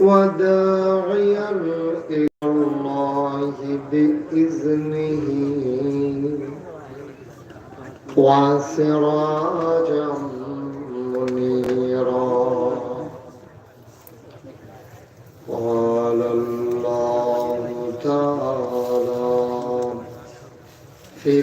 وداعيا إلى الله بإذنه. وسراجا منيرا. قال الله تعالى في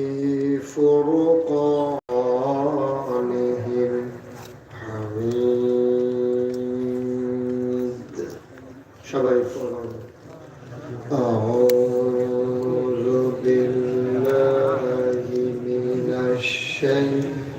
وفي فرقانه الحميد شباب أعوذ بالله من الشيطان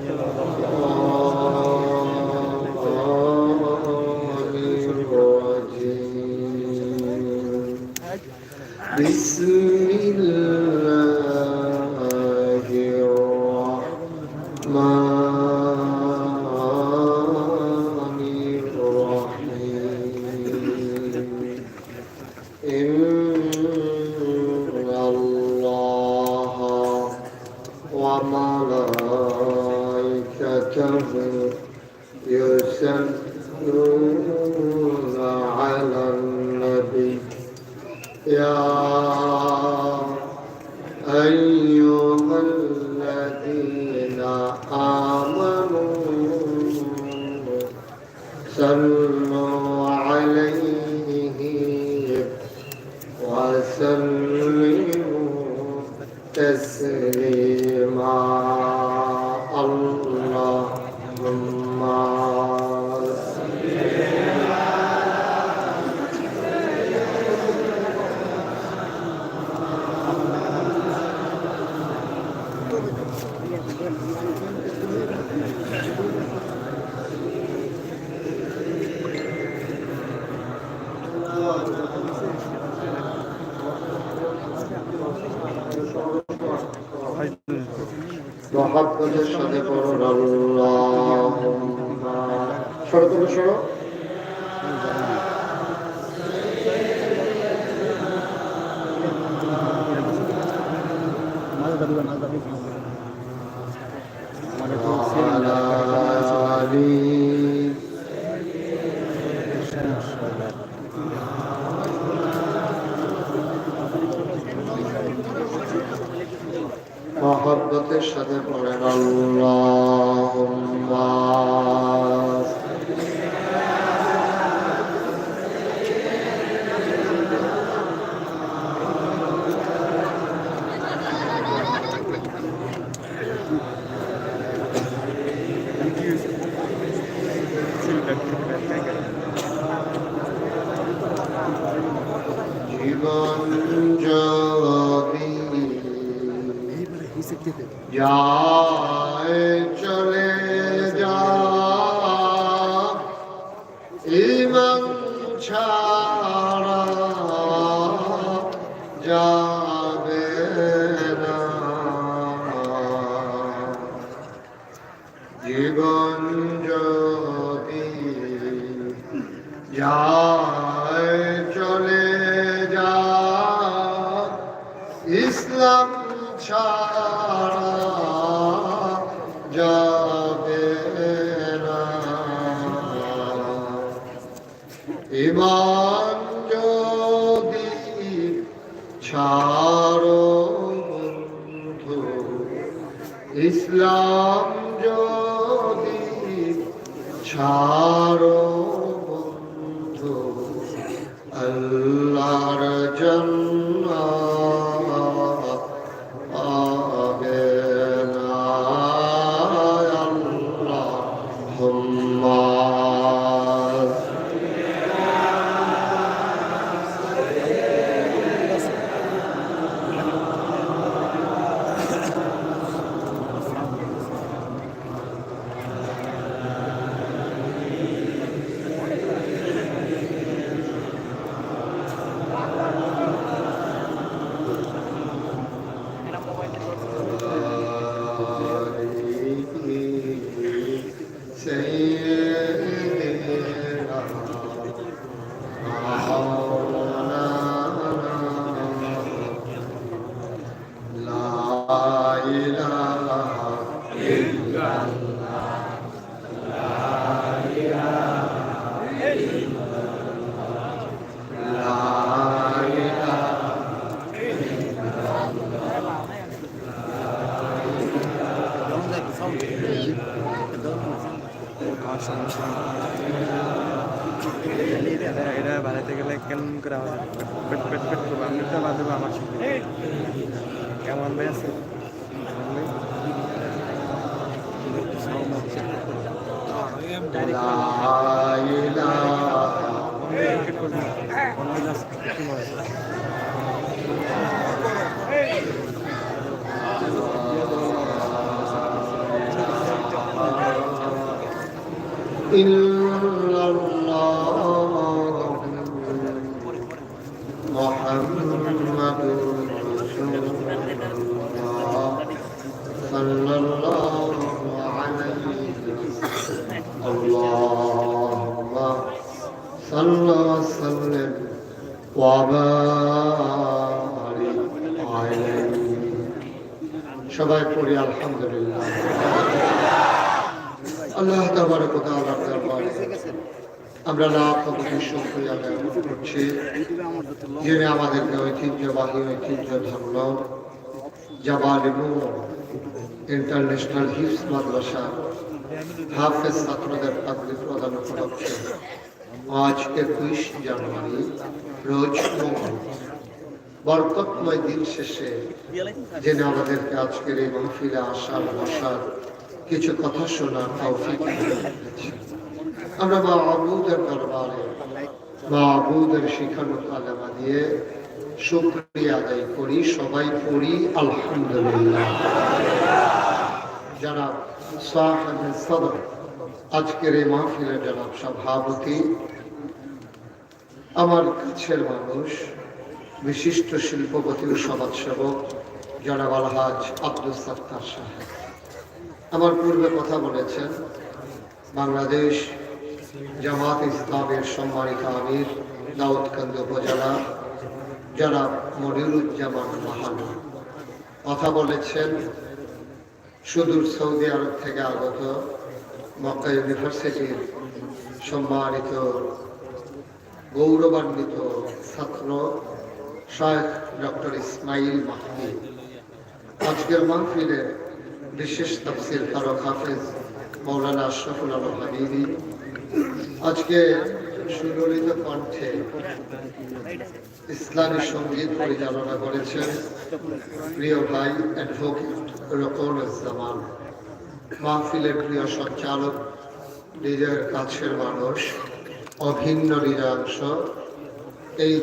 وملائكته يصلون على النبي. يا أيها الذين آمنوا صلوا মহব্বতের সাথে পড়ুন আল্লাহ সরো তুমি সরো মাদা মহব্বতের সাথে পড়েন আল্লাহুম্মা জীবন যদি যায় চলে যা ইমান ছাড়া যাবে না জীবন যদি যায় ইমান যদি ছাড়ো বন্ধু ইসলাম যদি ছাড়ো বন্ধু আল্লাহর এটা বানাতে গেলে কেমন করে আওয়াজ? পেট পেট পেট করব আমি তো বাঁধবো আমার সঙ্গে কেমন ভাই আছে লা إلا الله محمد رسول الله صلى الله عليه وسلم اللهم صل وسلم وبارك عليه সবাই পড়ি আলহামদুলিল্লাহ আল্লাহ তাবারক ওয়া তাআলার দরবারে আমরা লাখ কোটি শুকরিয়া জ্ঞাপন করছি। যিনি আমাদেরকে ঐতিহ্যবাহী ঐতিহ্য ধর্ম জাবাল নূর, ইন্টারন্যাশনাল হিফস মাদ্রাসা, হাফেজ ছাত্রদের পাগড়ি প্রদান উপলক্ষে আজ একুশ জানুয়ারি, রোজ বরকতময় দিন শেষে যিনি আমাদেরকে আজকের এই মহফিলে আসার বসার কিছু কথা শোনার তৌফিক আমরা মা আবুদের দরবারে মা আবুদের শিখানো কালেমা দিয়ে শুক্রিয়া আদায় করি, সবাই পড়ি, আলহামদুলিল্লাহ। সদর, আজকের এই মাহফিলের জনাব সভাপতি, আমার কাছের মানুষ, বিশিষ্ট শিল্পপতি ও সমাজসেবক, জনাব আলহাজ আব্দুল সত্তার সাহেব। আমার পূর্বে কথা বলেছেন, বাংলাদেশ জামাত ইসলামের সম্মানিত আমির দাউদকান্দ উপজেলা, জনাব মনিরুজ্জামান মাহানু। কথা বলেছেন সুদূর সৌদি আরব থেকে আগত মক্কা ইউনিভার্সিটির সম্মানিত, গৌরবান্বিত ছাত্র শায়েখ ডক্টর ইসমাইল মাহমুদ। আজকের মাহফিলে বিশেষ তফসিল কারক হাফেজ মৌলানা আশরাফুল আলম হাবিবি আজকে সুললিত কণ্ঠে ইসলামী সংগীত পরিচালনা করেছেন প্রিয় ভাই অ্যাডভোকেট রকনুজ্জামান মাহফিলের প্রিয় সঞ্চালক, নিজের কাছের মানুষ, অভিন্ন হৃদয়াংশ এই